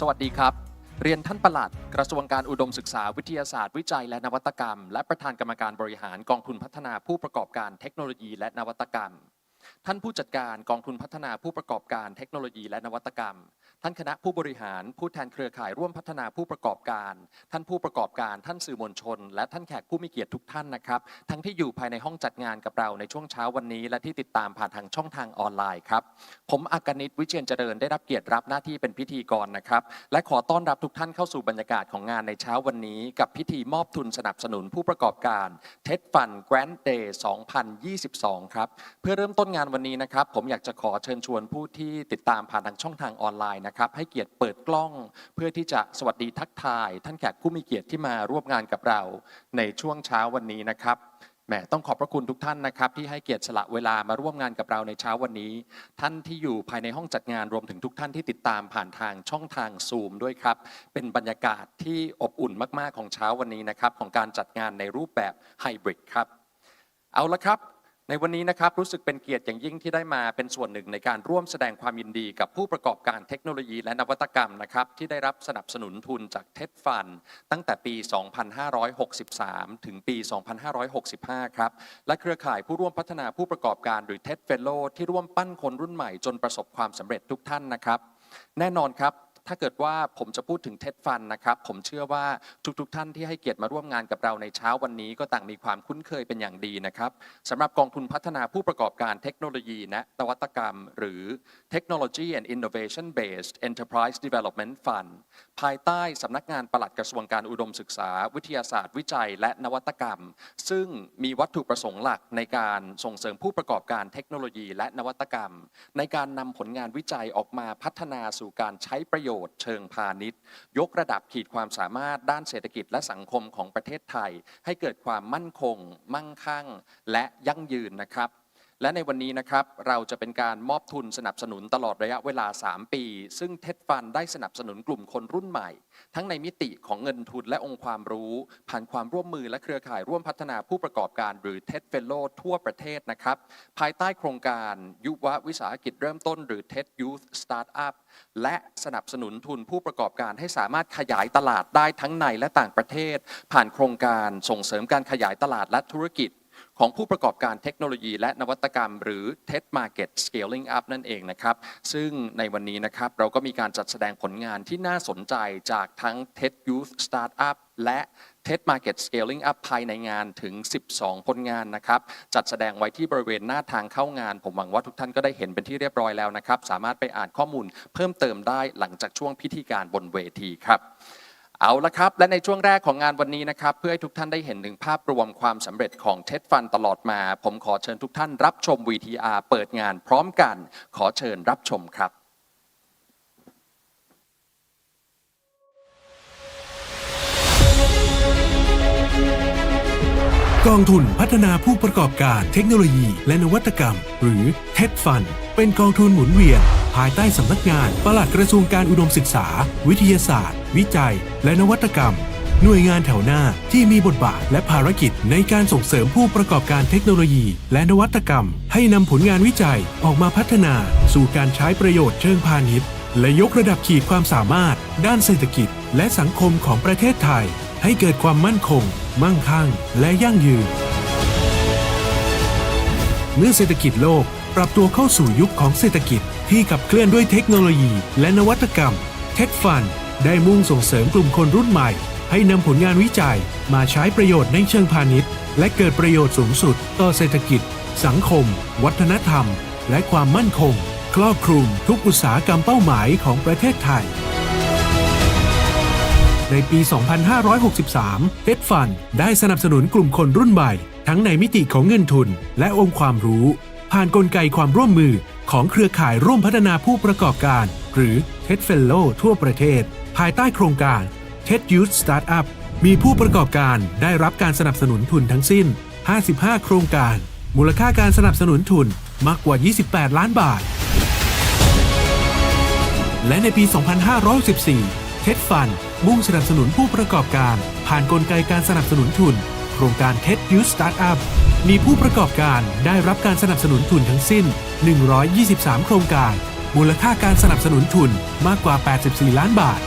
สวัสดีครับ เรียนท่านประหลัด กระทรวงการอุดมศึกษาวิทยาศาสตร์ วิจัยและนวัตกรรม และประธานกรรมการบริหารกองทุนพัฒนาผู้ประกอบการเทคโนโลยีและนวัตกรรม ท่านผู้จัดการกองทุนพัฒนาผู้ประกอบการเทคโนโลยีและนวัตกรรม ท่านคณะผู้บริหารผู้แทนเครือข่ายร่วมพัฒนาผู้ประกอบการ ท่านผู้ประกอบการ ท่านสื่อมวลชน และท่านแขกผู้มีเกียรติทุกท่านนะครับ ทั้งที่อยู่ภายในห้องจัดงานกับเราในช่วงเช้าวันนี้ และที่ติดตามผ่านทางช่องทางออนไลน์ครับ ผมอากนิตวิเชียนเจริญได้รับเกียรติรับหน้าที่เป็นพิธีกรนะครับ และขอต้อนรับทุกท่านเข้าสู่บรรยากาศของงานในเช้าวันนี้ กับพิธีมอบทุนสนับสนุนผู้ประกอบการเท็ดฟันแกรนด์เดย์2022 ครับ เพื่อเริ่มต้นงานวันนี้นะครับผมอยากจะขอเชิญชวนผู้ที่ติดตามผ่านทางช่องทางออนไลน์นะครับให้เกียรติเปิดกล้อง เพื่อที่จะสวัสดีทักทาย ท่านแขกผู้มีเกียรติที่มาร่วมงานกับเรา ในช่วงเช้าวันนี้นะครับแหมต้องขอบพระคุณทุกท่านนะครับ ที่ให้เกียรติสละเวลามาร่วมงานกับเราในเช้าวันนี้ ท่านที่อยู่ภายในห้องจัดงานรวมถึงทุกท่านที่ติดตามผ่านทางช่องทางซูมด้วยครับ เป็นบรรยากาศที่อบอุ่นมาก ๆ ของเช้าวันนี้นะครับ ของการจัดงานในรูปแบบไฮบริดครับ เอาละครับ ในวันนี้นะครับรู้สึกเป็นเกียรติอย่างยิ่งที่ได้มาเป็นส่วนหนึ่งในการร่วมแสดงความยินดีกับผู้ประกอบการเทคโนโลยีและนวัตกรรมนะครับที่ได้รับสนับสนุนทุนจากเท็ดฟัน ตั้งแต่ปี 2563 ถึงปี 2565 ครับ และเครือข่ายผู้ร่วมพัฒนาผู้ประกอบการหรือเท็ดเฟลโลที่ร่วมปั้นคนรุ่นใหม่จนประสบความสำเร็จทุกท่านนะครับ แน่นอนครับ ถ้าเกิดว่าผมจะพูดถึงเท็ดฟันนะครับผมเชื่อว่าทุกๆทท่านที่ให้เกียรติมาร่วมงานกับเราในเช้าวันนี้ก็ต่างมีความคุ้นเคยเป็นอย่างดีนะครับสำหรับกองทุนพัฒนาผู้ประกอบการเทคโนโลยีและนวัตกรรม หรือ Technology and Innovation Based Enterprise Development Fund ภายใต้สำนักงานปลัดกระทรวงการอุดมศึกษา วิทยาศาสตร์ วิจัย และนวัตกรรม ซึ่งมีวัตถุประสงค์หลักในการส่งเสริมผู้ประกอบการเทคโนโลยีและนวัตกรรม ในการนำผลงานวิจัยออกมาพัฒนาสู่การใช้ประโยชน์เชิงพาณิชย์ ยกระดับขีดความสามารถด้านเศรษฐกิจและสังคมของประเทศไทย ให้เกิดความมั่นคง มั่งคั่ง และยั่งยืนนะครับ และในวันนี้นะครับเราจะเป็นการมอบทุนสนับสนุนตลอดระยะเวลา 3 ปี ซึ่งเท็ดฟันได้สนับสนุนกลุ่มคนรุ่นใหม่ ทั้งในมิติของเงินทุนและองค์ความรู้ ผ่านความร่วมมือและเครือข่ายร่วมพัฒนาผู้ประกอบการหรือเท็ดเฟลโลทั่วประเทศนะครับภายใต้โครงการยุววิสาหกิจเริ่มต้นหรือ TED Youth Startup และสนับสนุนทุนผู้ประกอบการให้สามารถขยายตลาดได้ทั้งในและต่างประเทศ ผ่านโครงการส่งเสริมการขยายตลาดและธุรกิจ ของผู้ประกอบการเทคโนโลยี และนวัตกรรม หรือ TED Market Scaling Up นั่นเองนะครับซึ่งในวันนี้นะครับเราก็มีการจัดแสดงผลงานที่น่าสนใจจากทั้ง TED Youth Startup และ TED Market Scaling Up ภายในงานถึง 12 ผลงานนะครับ จัดแสดงไว้ที่บริเวณหน้าทางเข้างาน ผมหวังว่าทุกท่านก็ได้เห็นเป็นที่เรียบร้อยแล้วนะครับ สามารถไปอ่านข้อมูลเพิ่มเติมได้หลังจากช่วงพิธีการบนเวทีครับ เอาละครับ และในช่วงแรกของงานวันนี้นะครับ เพื่อให้ทุกท่านได้เห็นถึงภาพรวมความสำเร็จของเท็ดฟันตลอดมา ผมขอเชิญทุกท่านรับชม VTR เปิดงานพร้อมกัน ขอเชิญรับชมครับ กองทุนพัฒนาผู้ประกอบการเทคโนโลยี และนวัตกรรม หรือ TED Fund เป็นกองทุนหมุนเวียน ภายใต้สำนักงานปลัดกระทรวงการอุดมศึกษา วิทยาศาสตร์ วิจัย และนวัตกรรม หน่วยงานแถวหน้าที่มีบทบาทและภารกิจในการส่งเสริมผู้ประกอบการเทคโนโลยี และนวัตกรรม ให้นำผลงานวิจัยออกมาพัฒนา สู่การใช้ประโยชน์เชิงพาณิชย์ และยกระดับขีดความสามารถ ด้านเศรษฐกิจ และสังคมของประเทศไทย ให้เกิดความมั่นคง มั่งคั่ง และยั่งยืน เมื่อเศรษฐกิจโลกปรับตัวเข้าสู่ยุคของเศรษฐกิจที่ขับเคลื่อนด้วยเทคโนโลยี และนวัตกรรม เทคฟันได้มุ่งส่งเสริมกลุ่มคนรุ่นใหม่ ให้นำผลงานวิจัยมาใช้ประโยชน์ในเชิงพาณิชย์ และเกิดประโยชน์สูงสุด ต่อเศรษฐกิจ สังคม วัฒนธรรม และความมั่นคง ครอบคลุมทุกอุตสาหกรรมเป้าหมายของประเทศไทย ในปี 2563เท็ดฟันได้สนับสนุนกลุ่มคนรุ่นใหม่ ทั้งในมิติของเงินทุน และองค์ความรู้ ผ่านนกลไกความร่วมมือของเครือข่ายร่วมพัฒนาผู้ประกอบการ หรือ TED Fellow ทั่วประเทศ ภายใต้โครงการ TED Youth Startup มีผู้ประกอบการได้รับการสนับสนุนทุนทั้งสิ้น 55 โครงการ มูลค่าการสนับสนุนทุนมากกว่า 28 ล้านบาท และในปี 2564 เท็ดฟัน มุ่งสนับสนุนผู้ประกอบการ ผ่านนกลไกการสนับสนุนทุน โครงการ TED Youth Startup มีผู้ประกอบการได้รับการสนับสนุนทุนทั้งสิ้น 123 โครงการ มูลค่าการสนับสนุนทุนมากกว่า 84 ล้านบาท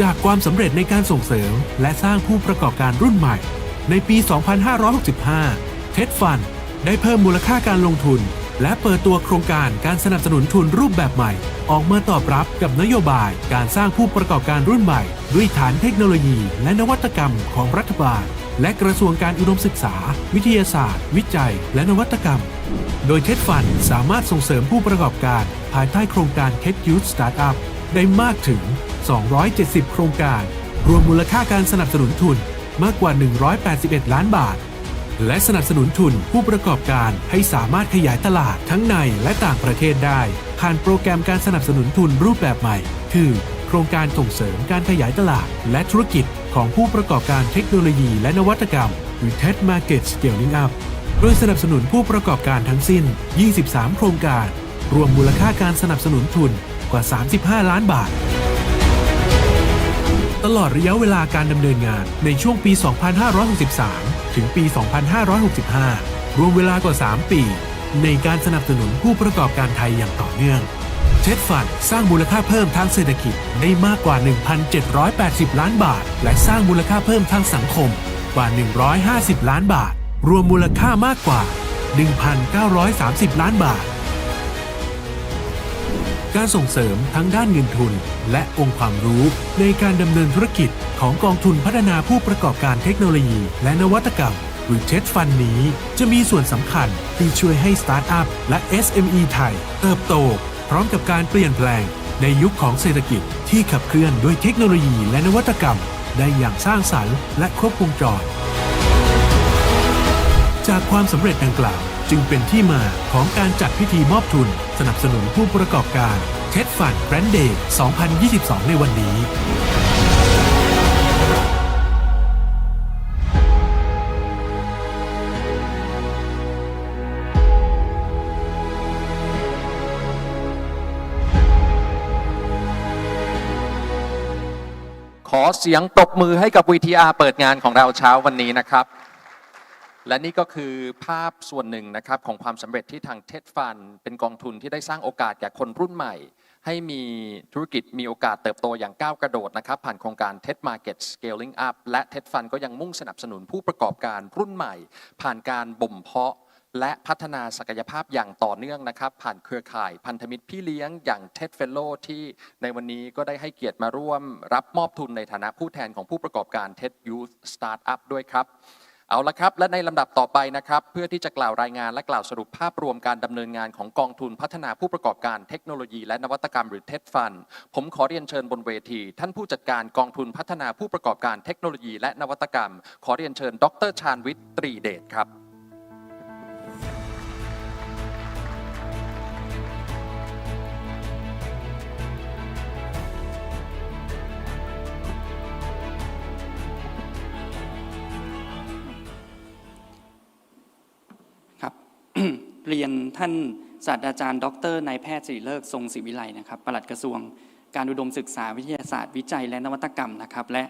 จากความสำเร็จในการส่งเสริม และสร้างผู้ประกอบการรุ่นใหม่ ในปี 2565 เท็ดฟันได้เพิ่มมูลค่าการลงทุน และเปิดตัวโครงการการสนับสนุนทุนรูปแบบใหม่ ออกมาตอบรับกับนโยบายการสร้างผู้ประกอบการรุ่นใหม่ ด้วยฐานเทคโนโลยีและนวัตกรรมของรัฐบาล และกระทรวงการอุดมศึกษา วิทยาศาสตร์ วิจัย และนวัตกรรม โดยเท็ดฟันสามารถส่งเสริมผู้ประกอบการ ภายใต้โครงการ TED Youth Startup ได้มากถึง 270 โครงการ รวมมูลค่าการสนับสนุนทุนมากกว่า 181 ล้านบาท และสนับสนุนทุนผู้ประกอบการให้สามารถขยายตลาดทั้งในและต่างประเทศได้ ผ่านโปรแกรมการสนับสนุนทุนรูปแบบใหม่ คือ โครงการส่งเสริมการขยายตลาด และธุรกิจของผู้ประกอบการเทคโนโลยีและนวัตกรรมหรือ TED Market Scaling Up โดยสนับสนุนผู้ประกอบการทั้งสิ้น 23 โครงการ รวมมูลค่าการสนับสนุนทุนกว่า 35 ล้านบาท ตลอดระยะเวลาการดำเนินงานในช่วงปี 2563 ถึงปี 2565 รวมเวลากว่า 3 ปี ในการสนับสนุนผู้ประกอบการไทยอย่างต่อเนื่องเท็ดฟันสร้างมูลค่าเพิ่มทางเศรษฐกิจได้มากกว่า 1,780 ล้านบาท และสร้างมูลค่าเพิ่มทางสังคมกว่า 150 ล้านบาท รวมมูลค่ามากกว่า 1,930 ล้านบาท การส่งเสริมทั้งด้านเงินทุน และองค์ความรู้ในการดำเนินธุรกิจของกองทุนพัฒนาผู้ประกอบการเทคโนโลยี และนวัตกรรมหรือเท็ดฟันนี้จะมีส่วนสำคัญที่ช่วยให้สตาร์ทอัพและ SME ไทย เติบโต พร้อมกับการเปลี่ยนแปลง ในยุคของเศรษฐกิจที่ขับเคลื่อนด้วยเทคโนโลยีและนวัตกรรม ได้อย่างสร้างสรรค์และครบวงจร จากความสำเร็จดังกล่าว จึงเป็นที่มาของการจัดพิธีมอบทุน สนับสนุนผู้ประกอบการเท็ดฟันแบรนด์เดย์2022 ในวันนี้ขอเสียงปรบมือให้กับ VTR เปิดงานของเราเช้าวันนี้นะครับ และนี่ก็คือภาพส่วนหนึ่งนะครับของความสำเร็จที่ทางเท็ดฟัน เป็นกองทุนที่ได้สร้างโอกาสแก่คนรุ่นใหม่ ให้มีธุรกิจมีโอกาสเติบโตอย่างก้าวกระโดดนะครับ ผ่านโครงการ TED Market Scaling Up และ TED Fund ก็ยังมุ่งสนับสนุนผู้ประกอบการรุ่นใหม่ ผ่านการบ่มเพาะและพัฒนาศักยภาพอย่างต่อเนื่องนะครับ ผ่านเครือข่ายพันธมิตรพี่เลี้ยงอย่าง TED Fellow ที่ในวันนี้ก็ได้ให้เกียรติมาร่วม รับมอบทุนในฐานะผู้แทนของผู้ประกอบการ TED Youth Startup ด้วยครับ เอาละครับ และในลำดับต่อไปนะครับ เพื่อที่จะกล่าวรายงานและกล่าวสรุปภาพรวมการดำเนินงานของกองทุนพัฒนาผู้ประกอบการเทคโนโลยีและนวัตกรรมหรือเทสฟัน ผมขอเรียนเชิญบนเวที ท่านผู้จัดการกองทุนพัฒนาผู้ประกอบการเทคโนโลยีและนวัตกรรม ขอเรียนเชิญ ดรชาญวิทย์ตรีเดชครับ เรียนท่านศาสตราจารย์ ดรนายแพทย์สิริเลิกทรงศิวิไลนะครับปลัดกระทรวงการอุดมศึกษาวิทยาศาสตร์วิจัยและนวัตกรรมนะครับและ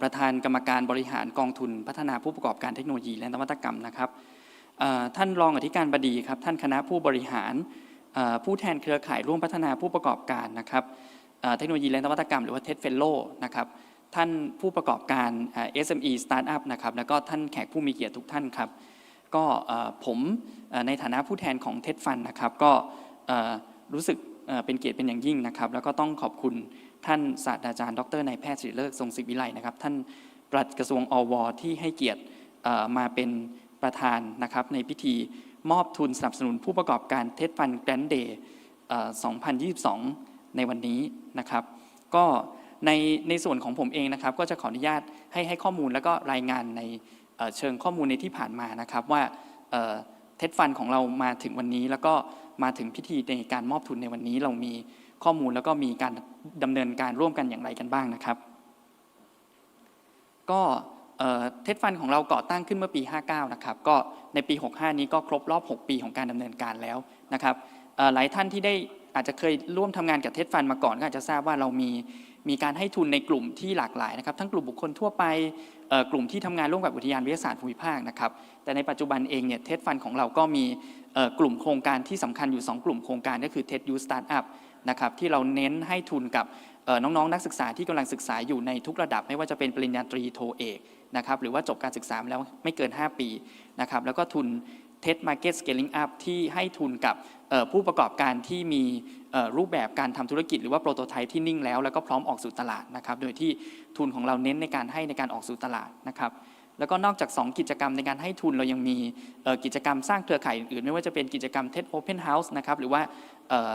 ประธานกรรมการบริหารกองทุนพัฒนาผู้ประกอบการเทคโนโลยีและนวัตกรรมนะครับท่านรองอธิการบดีครับท่านคณะผู้บริหารผู้แทนเครือข่ายร่วมพัฒนาผู้ประกอบการนะครับเทคโนโลยีและนวัตกรรมหรือว่า TED Fellow นะครับท่านผู้ประกอบการเอ่อ SME Startup นะครับแล้วก็ท่านแขกผู้มีเกียรติทุกท่านครับ ก็ผมในฐานะผู้แทนของเท็ดฟันนะครับ ก็รู้สึกเป็นเกียรติเป็นอย่างยิ่งนะครับ แล้วก็ต้องขอบคุณท่านศาสตราจารย์ดรนายแพทย์ศิริเลิกษ์ทรงศิวิไลนะครับ ท่านปลัดกระทรวงอวที่ให้เกียรติมาเป็นประธานนะครับในพิธีมอบทุนสนับสนุนผู้ประกอบการเท็ดฟันแกรนด์เดย์2022 ในวันนี้นะครับ ก็ในในส่วนของผมเองนะครับ ก็จะขออนุญาตให้ให้ข้อมูลแล้วก็รายงานใน เชิงข้อมูลในที่ผ่านมานะครับว่าเท็ดฟันของเรามาถึงวันนี้ แล้วก็มาถึงพิธีในการมอบทุนในวันนี้เรามีข้อมูลแล้วก็มีการดำเนินการร่วมกันอย่างไรกันบ้างนะครับ ก็เท็ดฟันของเราก่อตั้งขึ้นเมื่อปี 59 นะครับ ก็ในปี 65 นี้ก็ครบรอบ 6 ปีของการดำเนินการแล้วนะครับหลายท่านที่ได้อาจจะเคยร่วมทำงานกับเท็ดฟันมาก่อนก็อาจจะทราบว่าเรามีมีการให้ทุนในกลุ่มที่หลากหลายนะครับ ทั้งกลุ่มบุคคลทั่วไป กลุ่มที่ทำงานร่วมกับอุทยานวิทยาศาสตร์ภูมิภาคนะครับ แต่ในปัจจุบันเองเนี่ยเทสฟันของเราก็มีกลุ่มโครงการที่สำคัญอยู่ 2 กลุ่มโครงการก็คือเทสยูสตาร์ทอัพนะครับที่เราเน้นให้ทุนกับเอ่อน้องๆ นักศึกษาที่กำลังศึกษาอยู่ในทุกระดับ ไม่ว่าจะเป็นปริญญาตรีโทเอกนะครับหรือว่าจบการศึกษาแล้วไม่เกิน 5 ปีนะครับแล้วก็ทุน Test Market Scaling Up ที่ให้ทุนกับผู้ประกอบการที่มี รูปแบบการทำธุรกิจหรือว่าโปรโตไทป์ที่นิ่งแล้วแล้วก็พร้อมออกสู่ตลาดนะครับโดยที่ทุนของเราเน้นในการให้ในการออกสู่ตลาดนะครับแล้วก็นอกจาก 2 กิจกรรมในการให้ทุนเรายังมีกิจกรรมสร้างเครือข่ายอื่น ไม่ว่าจะเป็นกิจกรรม TED Open House นะครับหรือว่าเอ่อ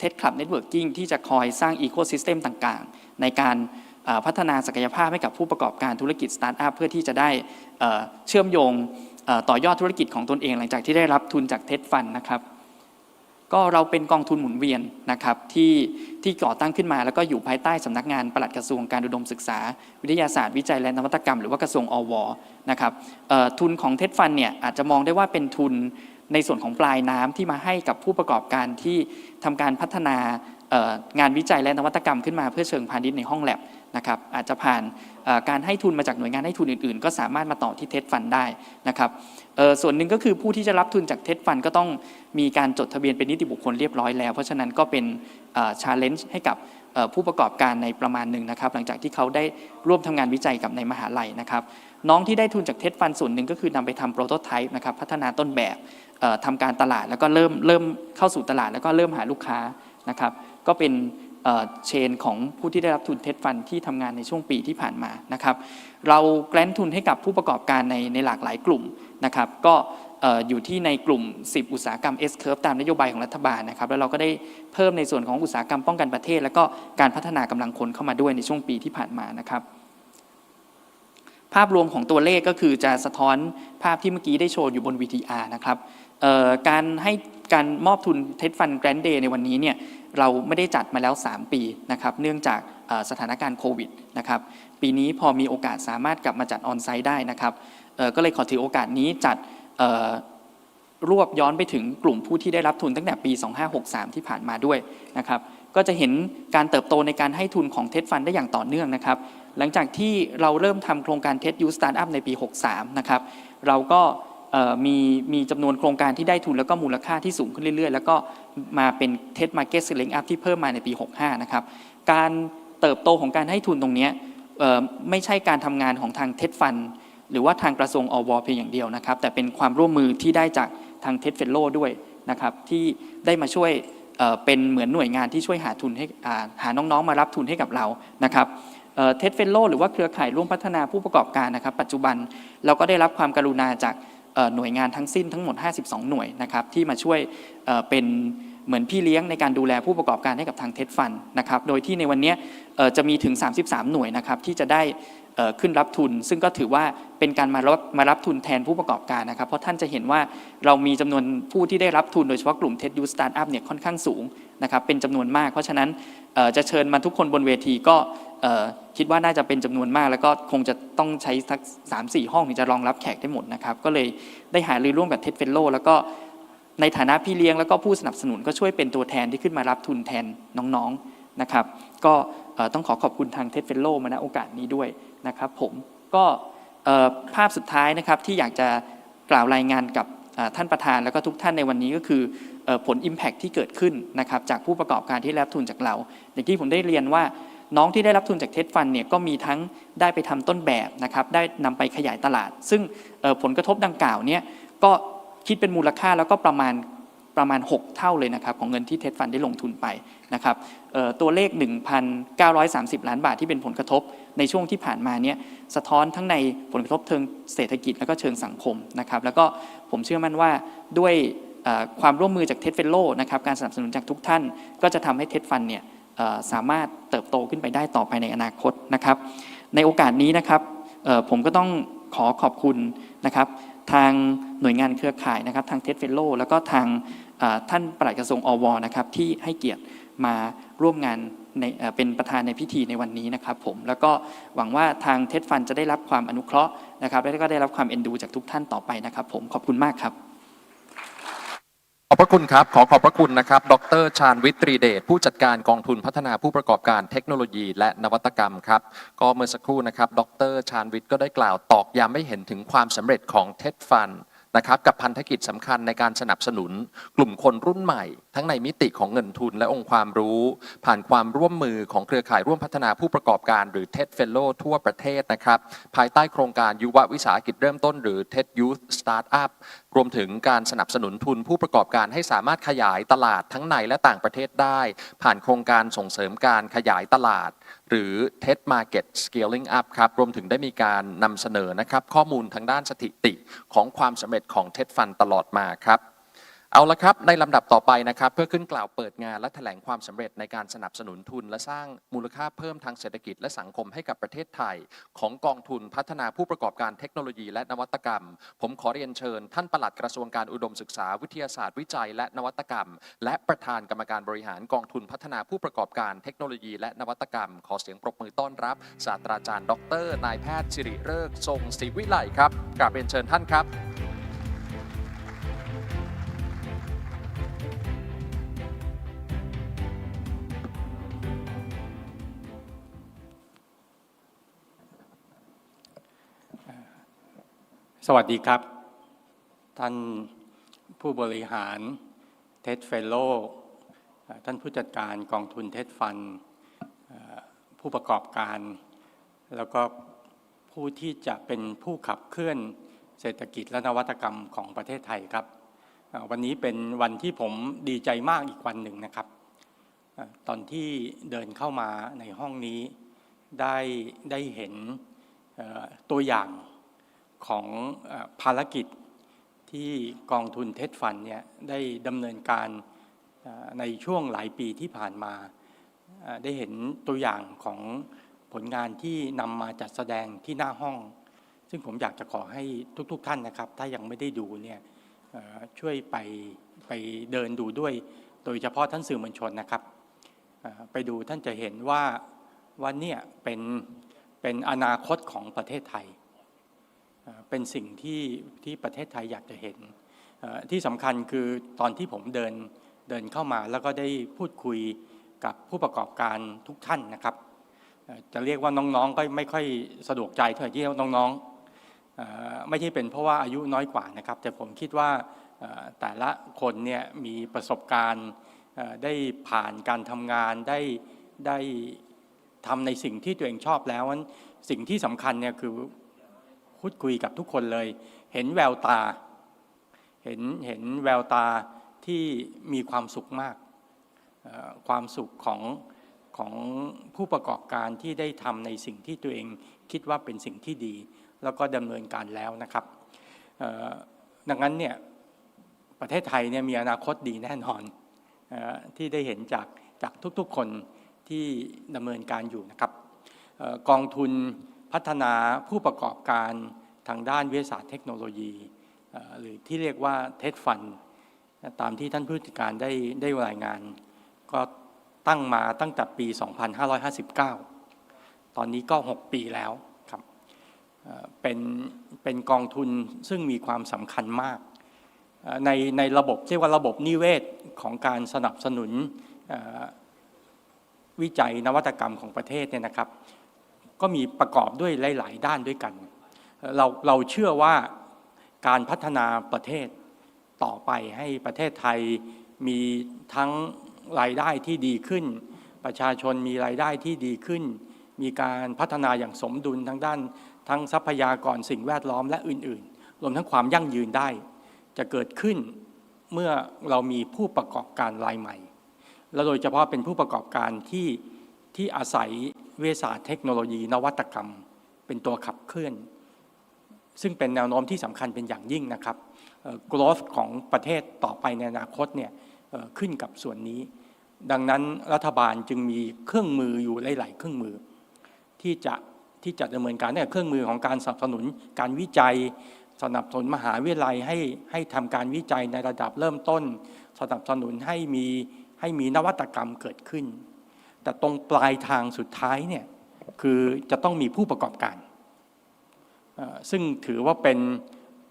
TED Club Networking ที่จะคอยสร้าง Ecosystem ต่างๆ ในการพัฒนาศักยภาพให้กับผู้ประกอบการธุรกิจสตาร์ทอัพเพื่อที่จะได้เชื่อมโยงต่อยอดธุรกิจของตนเองหลังจากที่ได้รับทุนจากเท็ดฟันนะครับ ก็เราเป็นกองทุนหมุนเวียนนะครับที่ที่ก่อตั้งขึ้นมา แล้วก็อยู่ภายใต้สำนักงานปลัดกระทรวงการอุดมศึกษา วิทยาศาสตร์วิจัยและนวัตกรรม หรือว่ากระทรวงอวนะครับทุนของเท็ดฟันเนี่ยอาจจะมองได้ว่าเป็นทุนในส่วนของปลายน้ำที่มาให้กับผู้ประกอบการที่ทำการพัฒนางานวิจัยและนวัตกรรมขึ้นมาเพื่อเชิงพาณิชย์ในห้องแลบ นะครับอาจจะผ่านการให้ทุนมาจากหน่วยงานให้ทุนอื่นๆ ก็สามารถมาต่อที่เท็ดฟันได้นะครับส่วนหนึ่งก็คือผู้ที่จะรับทุนจากเท็ดฟันก็ต้องมีการจดทะเบียนเป็นนิติบุคคลเรียบร้อยแล้ว เพราะฉะนั้นก็เป็นชาเลนจ์ให้กับผู้ประกอบการในประมาณหนึ่งนะครับ หลังจากที่เขาได้ร่วมทำงานวิจัยกับในมหาลัยนะครับ น้องที่ได้ทุนจากเท็ดฟันส่วนหนึ่งก็คือนำไปทำโปรโตไทป์นะครับพัฒนาต้นแบบเอ่อทำการตลาดแล้วก็เริ่มเริ่มเข้าสู่ตลาดแล้วก็เริ่มหาลูกค้านะครับ ก็เป็น เชนของผู้ที่ได้รับทุนเท็ดฟันที่ทำงานในช่วงปีที่ผ่านมานะครับเราแกลนทุนให้กับผู้ประกอบการในในหลากหลายกลุ่มนะครับก็อยู่ที่ในกลุ่ม 10 อุตสาหกรรม S curve ตามนโยบายของรัฐบาลนะครับแล้วเราก็ได้เพิ่มในส่วนของอุตสาหกรรมป้องกันประเทศ แล้วก็การพัฒนากำลังคนเข้ามาด้วยในช่วงปีที่ผ่านมานะครับภาพรวมของตัวเลขก็คือจะสะท้อนภาพที่เมื่อกี้ได้โชว์อยู่บน VTR นะครับการให้การมอบทุนเท็ดฟันแกรนเดย์ในวันนี้เนี่ย เราไม่ได้จัดมาแล้ว 3 ปีนะครับ เนื่องจากสถานการณ์โควิดนะครับ ปีนี้พอมีโอกาสสามารถกลับมาจัดออนไซต์ได้นะครับ ก็เลยขอถือโอกาสนี้จัดรวบย้อนไปถึงกลุ่มผู้ที่ได้รับทุนตั้งแต่ปี 2563 ที่ผ่านมาด้วยนะครับ ก็จะเห็นการเติบโตในการให้ทุนของเท็ดฟันได้อย่างต่อเนื่องนะครับ หลังจากที่เราเริ่มทำโครงการเท็ดยูสตาร์ทอัพในปี 63 นะครับ เราก็ มีมีจำนวนโครงการที่ได้ทุนแล้วก็มูลค่าที่สูงขึ้นเรื่อย ๆ แล้วก็มาเป็นเท็ดมาร์เก็ตเซลลิงอัพที่เพิ่มมาในปี 65 นะครับ การเติบโตของการให้ทุนตรงนี้ไม่ใช่การทำงานของทางเท็ดฟัน หรือว่าทางกระทรวงอวเพียงอย่างเดียวนะครับ แต่เป็นความร่วมมือที่ได้จากทางเท็ดเฟลโลด้วยนะครับที่ได้มาช่วยเป็นเหมือนหน่วยงานที่ช่วยหาทุนให้อ่าหาน้องๆ มารับทุนให้กับเรานะครับเท็ดเฟลโลหรือว่าเครือข่ายร่วมพัฒนาผู้ประกอบการนะครับ ปัจจุบันเราก็ได้รับความกรุณาจาก หน่วยงานทั้งสิ้นทั้งหมด 52 หน่วยนะครับที่มาช่วยเป็นเหมือนพี่เลี้ยงในการดูแลผู้ประกอบการให้กับทางเท็ดฟันนะครับ โดยที่ในวันนี้จะมีถึง 33 หน่วยนะครับที่จะได้ ขึ้นรับทุน ซึ่งก็ถือว่าเป็นการมารับมารับทุนแทนผู้ประกอบการนะครับ เพราะท่านจะเห็นว่าเรามีจำนวนผู้ที่ได้รับทุนโดยเฉพาะกลุ่มเท็ดยูสตาร์ทอัพเนี่ยค่อนข้างสูงนะครับเป็นจำนวนมาก เพราะฉะนั้นจะเชิญมาทุกคนบนเวทีก็คิดว่าน่าจะเป็นจำนวนมาก แล้วก็คงจะต้องใช้สักสามสี่ห้องถึงจะรองรับแขกได้หมดนะครับ ก็เลยได้หารือร่วมกับเท็ดเฟลโลแล้วก็ในฐานะพี่เลี้ยงแล้วก็ผู้สนับสนุนก็ช่วยเป็นตัวแทนที่ขึ้นมารับทุนแทนน้องๆนะครับ ก็ ต้องขอขอบคุณทางเท็ดเฟลโลมาณโอกาสนี้ด้วยนะครับผมก็ภาพสุดท้ายนะครับที่อยากจะกล่าวรายงานกับท่านประธานแล้วก็ทุกท่านในวันนี้ก็คือผล Impact ที่เกิดขึ้นนะครับจากผู้ประกอบการที่รับทุนจากเราอย่างที่ผมได้เรียนว่าน้องที่ได้รับทุนจากเท็ดฟันเนี่ยก็มีทั้งได้ไปทำต้นแบบนะครับได้นำไปขยายตลาด ซึ่งผลกระทบดังกล่าวเนี่ยก็คิดเป็นมูลค่าแล้วก็ประมาณประมาณ 6 เท่าเลยนะครับของเงินที่เท็ดฟันได้ลงทุนไป นะครับเอ่อตัวเลข 1,930 ล้านบาทที่เป็นผลกระทบในช่วงที่ผ่านมาเนี่ยสะท้อนทั้งในผลกระทบเชิงเศรษฐกิจแล้วก็เชิงสังคมนะครับแล้วก็ผมเชื่อมั่นว่าด้วยความร่วมมือจากเท็ดเฟลโลนะครับการสนับสนุนจากทุกท่าน ก็จะทำให้เท็ดฟันเนี่ยสามารถเติบโตขึ้นไปได้ต่อไปในอนาคตนะครับในโอกาสนี้นะครับผมก็ต้องขอขอบคุณนะครับทางหน่วยงานเครือข่ายนะครับทางเท็ดเฟลโลแล้วก็ทางท่านปลัดกระทรวงอวนะครับที่ให้เกียรติ มาร่วมงานในเป็นประธานในพิธีในวันนี้นะครับผมแล้วก็หวังว่าทางเท็ดฟันจะได้รับความอนุเคราะห์นะครับและก็ได้รับความเอ็นดูจากทุกท่านต่อไปนะครับผมขอบคุณมากครับ ขอบพระคุณครับ ขอขอบพระคุณนะครับ ดรชาญวิตรีเดชผู้จัดการกองทุนพัฒนาผู้ประกอบการเทคโนโลยี และนวัตกรรมครับ ก็เมื่อสักครู่นะครับ ดรชาญวิทย์ก็ได้กล่าวตอกย้ำให้เห็นถึงความสำเร็จของเท็ดฟันนะครับกับพันธกิจสำคัญในการสนับสนุน กลุ่มคนรุ่นใหม่ ทั้งในมิติของเงินทุนและองค์ความรู้ ผ่านความร่วมมือของเครือข่ายร่วมพัฒนาผู้ประกอบการหรือ TED Fellow ทั่วประเทศนะครับ ภายใต้โครงการยุววิสาหกิจเริ่มต้นหรือ TED Youth Startup รวมถึงการสนับสนุนทุนผู้ประกอบการให้สามารถขยายตลาดทั้งในและต่างประเทศได้ ผ่านโครงการส่งเสริมการขยายตลาด หรือ TED Market Scaling Up ครับรวมถึงได้มีการนำเสนอนะครับข้อมูลทางด้านสถิติของความสำเร็จของ TED Fund ตลอดมาครับ เอาละครับ ในลำดับต่อไปนะครับ เพื่อขึ้นกล่าวเปิดงานและแถลงความสำเร็จในการสนับสนุนทุน และสร้างมูลค่าเพิ่มทางเศรษฐกิจและสังคมให้กับประเทศไทย ของกองทุนพัฒนาผู้ประกอบการเทคโนโลยีและนวัตกรรม ผมขอเรียนเชิญ ท่านปลัดกระทรวงการอุดมศึกษาวิทยาศาสตร์วิจัย และนวัตกรรม และประธานกรรมการบริหารกองทุนพัฒนาผู้ประกอบการเทคโนโลยี และนวัตกรรม ขอเสียงปรบมือต้อนรับ ศาสตราจารย์ ดรนายแพทย์สิริเริกทรงศรีวิไลครับกราบเรียนเชิญท่านครับ สวัสดีครับ ท่านผู้บริหารเท็ดเฟลโลท่านผู้จัดการกองทุนเท็ดฟัน ผู้ประกอบการ แล้วก็ผู้ที่จะเป็นผู้ขับเคลื่อนเศรษฐกิจและนวัตกรรมของประเทศไทยครับ วันนี้เป็นวันที่ผมดีใจมากอีกวันหนึ่งนะครับ ตอนที่เดินเข้ามาในห้องนี้ได้ได้เห็นตัวอย่าง ของภารกิจที่กองทุนเท็ดฟันเนี่ยได้ดำเนินการในช่วงหลายปีที่ผ่านมา ได้เห็นตัวอย่างของผลงานที่นำมาจัดแสดงที่หน้าห้อง ซึ่งผมอยากจะขอให้ทุกๆทท่านนะครับ ถ้ายังไม่ได้ดูเนี่ยช่วยไปไปเดินดูด้วย โดยเฉพาะท่านสื่อมวลชนนะครับ ไปดูท่านจะเห็นว่าว่าเนี่ยเป็นเป็นอนาคตของประเทศไทย เป็นสิ่งที่ที่ประเทศไทยอยากจะเห็น ที่สำคัญคือตอนที่ผมเดินเดินเข้ามาแล้วก็ได้พูดคุยกับผู้ประกอบการทุกท่านนะครับ จะเรียกว่าน้องๆก็ไม่ค่อยสะดวกใจเท่าไหร่ที่ว่าน้องๆไม่ใช่เป็นเพราะว่าอายุน้อยกว่านะครับ แต่ผมคิดว่าแต่ละคนเนี่ยมีประสบการณ์ได้ผ่านการทำงานได้ได้ทำในสิ่งที่ตัวเองชอบแล้วนั้นสิ่งที่สำคัญเนี่ยคือ พูดคุยกับทุกคนเลย เห็นแววตา เห็นเห็นแววตาที่มีความสุขมาก ความสุขของของผู้ประกอบการที่ได้ทำในสิ่งที่ตัวเองคิดว่าเป็นสิ่งที่ดี แล้วก็ดำเนินการแล้วนะครับดังนั้นเนี่ยประเทศไทยเนี่ยมีอนาคตดีแน่นอนออที่ได้เห็นจากจากทุกๆคนที่ดำเนินการอยู่นะครับออกองทุน พัฒนาผู้ประกอบการทางด้านวิทยาศาสตร์เทคโนโลยี หรือที่เรียกว่าเท d ฟันตามที่ท่านผู้จัดการได้ได้รายงาน ก็ตั้งมาตั้งแต่ปี 2559 ตอนนี้ก็ 6 ปีแล้วครับเป็นเป็นกองทุนซึ่งมีความสำคัญมาก ในในระบบเรียกว่าระบบนิเวศของการสนับสนุนวิจัยนวัตกรรมของประเทศเนี่ยนะครับ ก็มีประกอบด้วยหลาย ๆ ด้านด้วยกัน เราเราเชื่อว่าการพัฒนาประเทศต่อไปให้ประเทศไทยมีทั้งรายได้ที่ดีขึ้น ประชาชนมีรายได้ที่ดีขึ้น มีการพัฒนาอย่างสมดุลทั้งด้าน ทั้งทรัพยากรสิ่งแวดล้อมและอื่น ๆ รวมทั้งความยั่งยืนได้ จะเกิดขึ้นเมื่อเรามีผู้ประกอบการรายใหม่ และโดยเฉพาะเป็นผู้ประกอบการที่ที่อาศัย วิทยาศาสตร์เทคโนโลยี นวัตกรรม เป็นตัวขับเคลื่อน ซึ่งเป็นแนวโน้มที่สำคัญเป็นอย่างยิ่งนะครับเอ่อ growth ของประเทศต่อไปในอนาคตเนี่ยขึ้นกับส่วนนี้ ดังนั้นรัฐบาลจึงมีเครื่องมืออยู่หลาย ๆ เครื่องมือ ที่จะที่จะดำเนินการเนี่ยเครื่องมือของการสนับสนุนการวิจัย สนับสนุนมหาวิทยาลัยให้ให้ทำการวิจัยในระดับเริ่มต้น สนับสนุนให้มีให้มีนวัตกรรมเกิดขึ้น แต่ตรงปลายทางสุดท้ายเนี่ยคือจะต้องมีผู้ประกอบการ ซึ่งถือว่าเป็น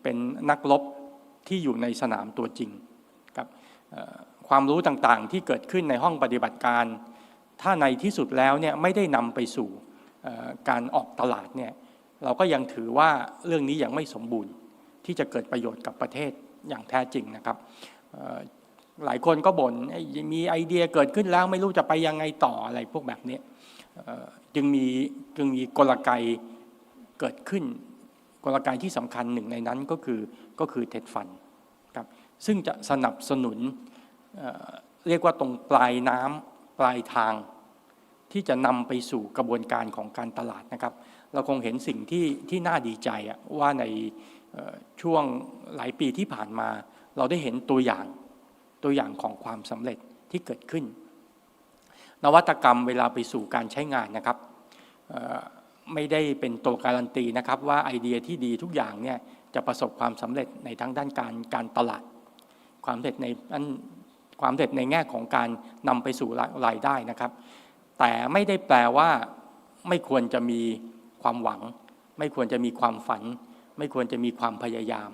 เป็นนักรบที่อยู่ในสนามตัวจริงครับความรู้ต่างๆที่เกิดขึ้นในห้องปฏิบัติการ ถ้าในที่สุดแล้วเนี่ยไม่ได้นำไปสู่การออกตลาดเนี่ยเราก็ยังถือว่าเรื่องนี้ยังไม่สมบูรณ์ที่จะเกิดประโยชน์กับประเทศอย่างแท้จริงนะครับ หลายคนก็บ่นมีไอเดียเกิดขึ้นแล้วไม่รู้จะไปยังไงต่ออะไรพวกแบบนี้จึงมีจึงมีกลไกเกิดขึ้น กลไกที่สำคัญหนึ่งในนั้นก็คือก็คือเท็ดฟันครับซึ่งจะสนับสนุนเรียกว่าตรงปลายน้ำปลายทาง ที่จะนำไปสู่กระบวนการของการตลาดนะครับ เราคงเห็นสิ่งที่ที่น่าดีใจว่าในช่วงหลายปีที่ผ่านมา เราได้เห็นตัวอย่าง ตัวอย่างของความสำเร็จที่เกิดขึ้น นวัตกรรมเวลาไปสู่การใช้งานนะครับไม่ได้เป็นตัวการันตีนะครับ ว่าไอเดียที่ดีทุกอย่างเนี่ยจะประสบความสำเร็จในทั้งด้านการการตลาด ความสำเร็จในด้านความสำเร็จในแง่ของการนำไปสู่รายได้นะครับ แต่ไม่ได้แปลว่าไม่ควรจะมีความหวัง ไม่ควรจะมีความฝัน ไม่ควรจะมีความพยายาม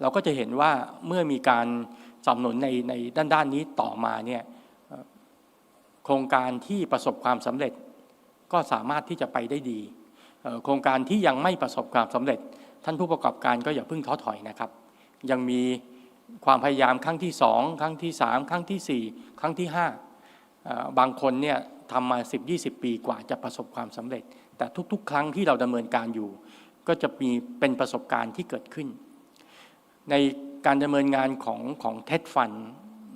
เราก็จะเห็นว่าเมื่อมีการ สนับสนุนในในด้านด้านนี้ต่อมาเนี่ยโครงการที่ประสบความสำเร็จก็สามารถที่จะไปได้ดีโครงการที่ยังไม่ประสบความสำเร็จ ท่านผู้ประกอบการก็อย่าเพิ่งท้อถอยนะครับ ยังมีความพยายามครั้งที่สองครั้งที่สามครั้งที่สี่ครั้งที่ห้าบางคนเนี่ยทำมา 10-20 ปีกว่าจะประสบความสำเร็จ แต่ทุก ๆ ครั้งที่เราดำเนินการอยู่ ก็จะมีเป็นประสบการณ์ที่เกิดขึ้น ใน การดำเนินงานของของเท็ดฟัน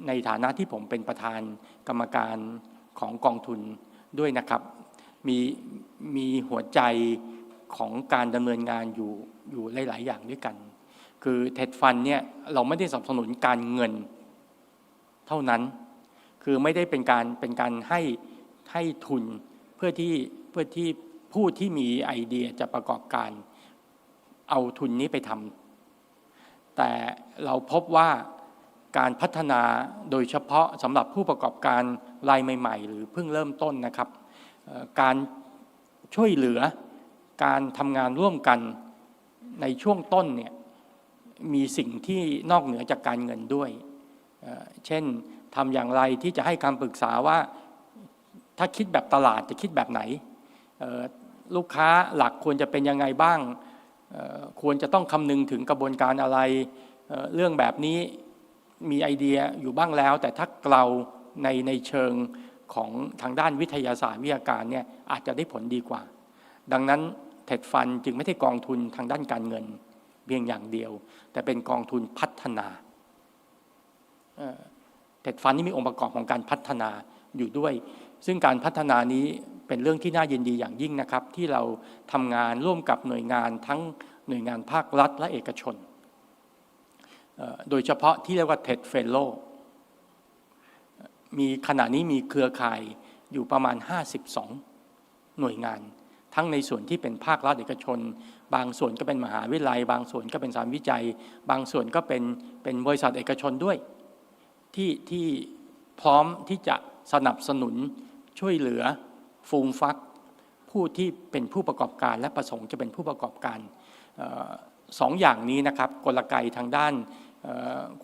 ในฐานะที่ผมเป็นประธานกรรมการของกองทุนด้วยนะครับ มีมีหัวใจของการดำเนินงานอยู่อยู่หลาย ๆ อย่างด้วยกัน คือเท็ดฟันเนี่ยเราไม่ได้สนับสนุนการเงินเท่านั้น คือไม่ได้เป็นการเป็นการให้ให้ทุนเพื่อที่เพื่อที่ผู้ที่มีไอเดียจะประกอบการเอาทุนนี้ไปทำ แต่เราพบว่าการพัฒนาโดยเฉพาะสำหรับผู้ประกอบการรายใหม่ ๆ หรือเพิ่งเริ่มต้นนะครับ การช่วยเหลือการทำงานร่วมกันในช่วงต้นเนี่ยมีสิ่งที่นอกเหนือจากการเงินด้วย เช่นทำอย่างไรที่จะให้คำปรึกษาว่าถ้าคิดแบบตลาดจะคิดแบบไหน ลูกค้าหลักควรจะเป็นยังไงบ้าง ควรจะต้องคำนึงถึงกระบวนการอะไรเเรื่องแบบนี้มีไอเดียอยู่บ้างแล้ว แต่ถ้าเราในในเชิงของทางด้านวิทยาศาสตร์วิทยาการเนี่ยอาจจะได้ผลดีกว่า ดังนั้นเท็ดฟันจึงไม่ใช่กองทุนทางด้านการเงินเพียงอย่างเดียว แต่เป็นกองทุนพัฒนาเท็ดฟันนี่มีองค์ประกอบของการพัฒนาอยู่ด้วย ซึ่งการพัฒนานี้ เป็นเรื่องที่น่ายินดีอย่างยิ่งนะครับ ที่เราทำงานร่วมกับหน่วยงานทั้งหน่วยงานภาครัฐและเอกชน โดยเฉพาะที่เรียกว่าเท็ดเฟลโลมีขณะนี้มีเครือข่ายอยู่ประมาณ 52 หน่วยงาน ทั้งในส่วนที่เป็นภาครัฐเอกชน บางส่วนก็เป็นมหาวิทยาลัย บางส่วนก็เป็นสถานวิจัย บางส่วนก็เป็นเป็นบริษัทเอกชนด้วย ที่ที่พร้อมที่จะสนับสนุนช่วยเหลือ ฟูมฟักผู้ที่เป็นผู้ประกอบการและประสงค์จะเป็นผู้ประกอบการออสองอย่างนี้นะครับกลไกทางด้าน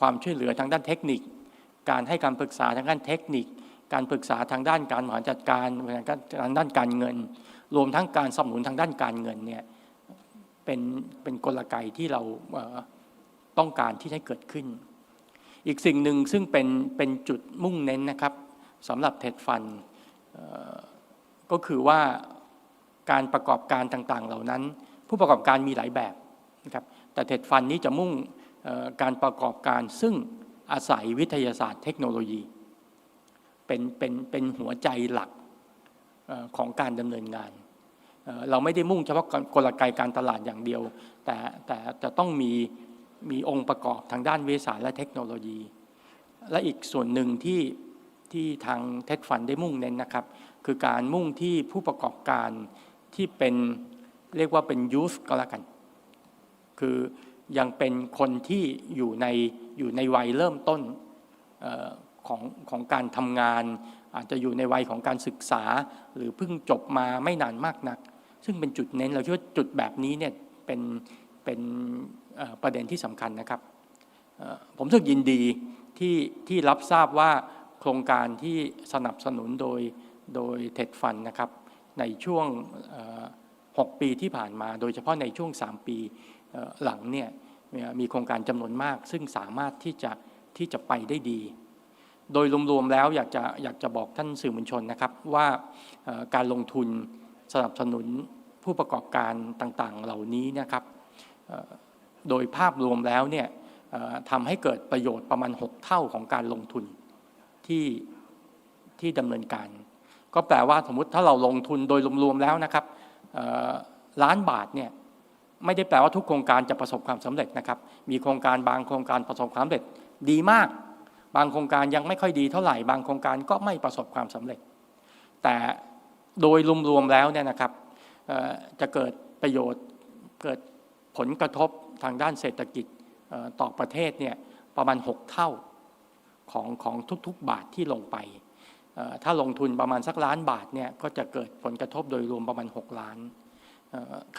ความช่วยเหลือทางด้านเทคนิค การให้การปรึกษาทางด้านเทคนิค การปรึกษาทางด้านการบริหารจัดการทางด้านการเงิน รวมทั้งการสนับสนุนทางด้านการเงินเนี่ยเป็นเป็นกลไกที่เราเต้องการที่ให้เกิดขึ้น อีกสิ่งหนึ่งซึ่งเป็นเป็นจุดมุ่งเน้นนะครับสำหรับเท็ดฟัน ก็คือว่าการประกอบการต่างๆ เหล่านั้น ผู้ประกอบการมีหลายแบบนะครับแต่เท็ดฟันนี้จะมุ่งการประกอบการซึ่งอาศัยวิทยาศาสตร์เทคโนโลยี เป็นเป็นเป็นหัวใจหลักของการดำเนินงานเอ่อเราไม่ได้มุ่งเฉพาะกลไกการตลาดอย่างเดียว แต่แต่จะต้องมีมีองค์ประกอบทางด้านวิทยาศาสตร์และเทคโนโลยี และอีกส่วนหนึ่งที่ ที่ทางเท็ดฟันได้มุ่งเน้นนะครับ คือการมุ่งที่ผู้ประกอบการที่เป็นเรียกว่าเป็นยูสก็แล้วกัน คือยังเป็นคนที่อยู่ในอยู่ในวัยเริ่มต้นออของของการทำงาน อาจจะอยู่ในวัยของการศึกษา หรือเพิ่งจบมาไม่นานมากนัก ซึ่งเป็นจุดเน้นเราคิดว่าจุดแบบนี้เนี่ยเป็นเป็นประเด็นที่สำคัญนะครับผมรู้สึกยินดีที่ที่รับทราบว่า โครงการที่สนับสนุนโดยโดยเท็ดฟันนะครับในช่วง 6 ปีที่ผ่านมา โดยเฉพาะในช่วง 3 ปีหลังเนี่ยมีโครงการจำนวนมาก ซึ่งสามารถที่จะที่จะไปได้ดี โดยรวมๆแล้วอยากจะอยากจะบอกท่านสื่อมวลชนนะครับว่าการลงทุนสนับสนุนผู้ประกอบการต่างๆเหล่านี้นะครับโดยภาพรวมแล้วเนี่ยทำให้เกิดประโยชน์ประมาณ 6 เท่าของการลงทุน ที่ที่ดำเนินการ ก็แปลว่าสมมติถ้าเราลงทุนโดยรวมๆแล้วนะครับล้านบาทเนี่ยไม่ได้แปลว่าทุกโครงการจะประสบความสำเร็จนะครับ มีโครงการบางโครงการประสบความสำเร็จดีมาก บางโครงการยังไม่ค่อยดีเท่าไหร่ บางโครงการก็ไม่ประสบความสำเร็จ แต่โดยรวมๆแล้วเนี่ยนะครับจะเกิดประโยชน์เกิดผลกระทบทางด้านเศรษฐกิจต่อประเทศเนี่ยประมาณ 6 เท่า ของของทุกๆบาทที่ลงไป ถ้าลงทุนประมาณสักล้านบาทเนี่ยก็จะเกิดผลกระทบโดยรวมประมาณ 6 ล้านขั